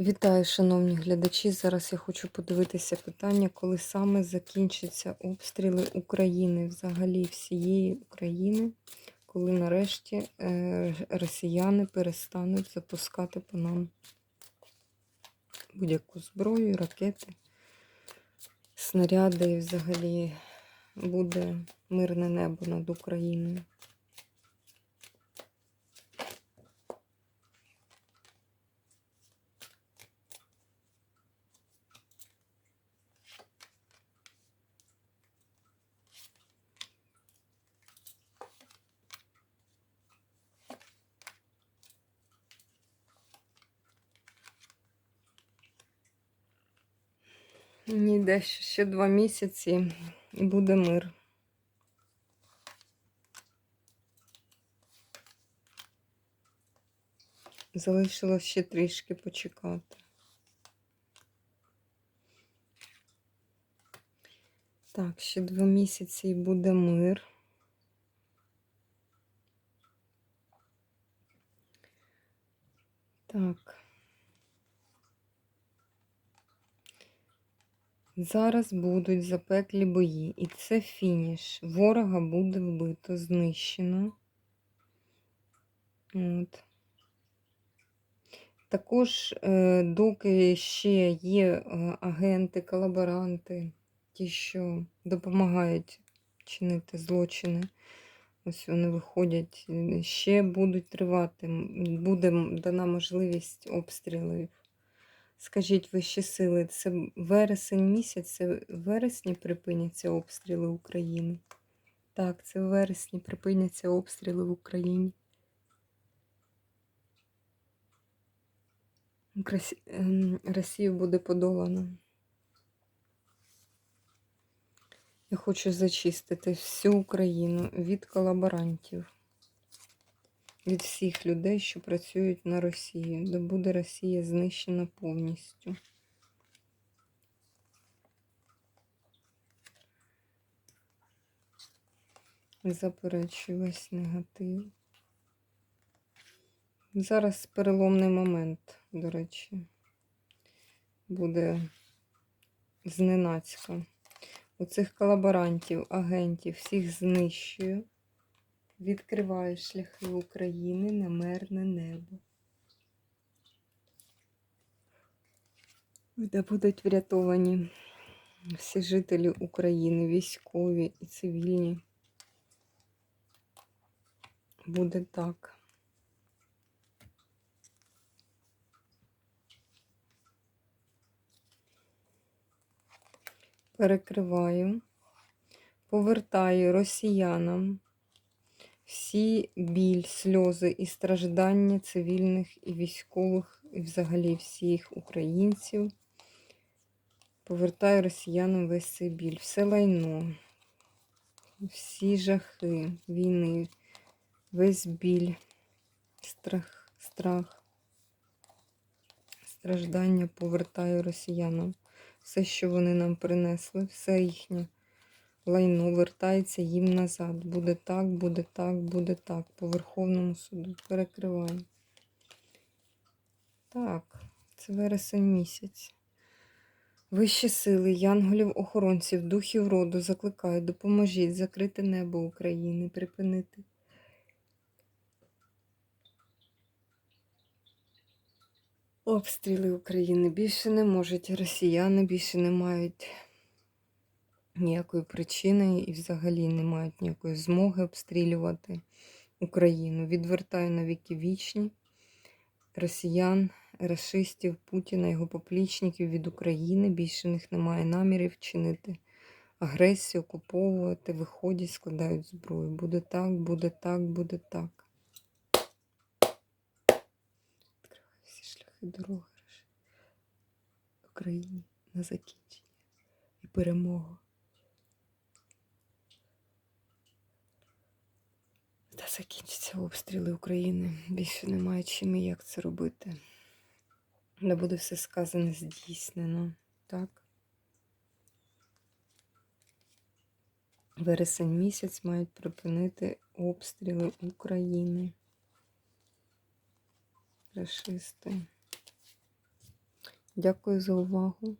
Вітаю, шановні глядачі. Зараз я хочу подивитися питання, коли саме закінчаться обстріли України, взагалі всієї України, коли нарешті е, росіяни перестануть запускати по нам будь-яку зброю, ракети, снаряди і взагалі буде мирне небо над Україною. Ніде ще, ще два місяці і буде мир. Залишилось ще трішки почекати. Так, ще два місяці і буде мир. Так. Зараз будуть запеклі бої, і це фініш. Ворога буде вбито, знищено. От. Також, е, доки ще є е, агенти, колаборанти, ті, що допомагають чинити злочини, ось вони виходять, е, ще будуть тривати, буде дана можливість обстрілів. Скажіть вищі сили, це вересень місяць, це в вересні припиняться обстріли України? Так, це в вересні припиняться обстріли в Україні. Ем, Росію буде подолано. Я хочу зачистити всю Україну від колаборантів, від всіх людей, що працюють на Росію. Де буде Росія знищена повністю. Заперечую весь негатив. Зараз переломний момент, до речі, буде зненацька. Оцих колаборантів, агентів, всіх знищую. Відкриваю шляхи України на мирне небо. Де будуть врятовані всі жителі України, військові і цивільні. Буде так. Перекриваю, повертаю росіянам всі біль, сльози і страждання цивільних і військових, і взагалі всіх українців. Повертаю росіянам весь цей біль, все лайно, всі жахи війни, весь біль, страх, страх, страждання повертаю росіянам. Все, що вони нам принесли, все їхнє лайно вертається їм назад. Буде так, буде так, буде так. По Верховному суду перекриваю. Так, це вересень місяць. Вищі сили, янголів, охоронців, духів роду закликають, допоможіть закрити небо України, припинити. Обстріли України більше не можуть. Росіяни більше не мають ніякої причини і взагалі не мають ніякої змоги обстрілювати Україну. Відвертаю на віки вічні росіян, расистів, Путіна, його поплічників від України. Більше них немає намірів чинити агресію, окуповувати, виходять, складають зброю. Буде так, буде так, буде так. Відкриваю всі шляхи дороги Україні на закінчення і перемогу. Закінчаться обстріли України. Більше немає чим і як це робити. Не буде все сказане здійснено. Так? Вересень місяць мають припинити обстріли України. Рашисти. Дякую за увагу.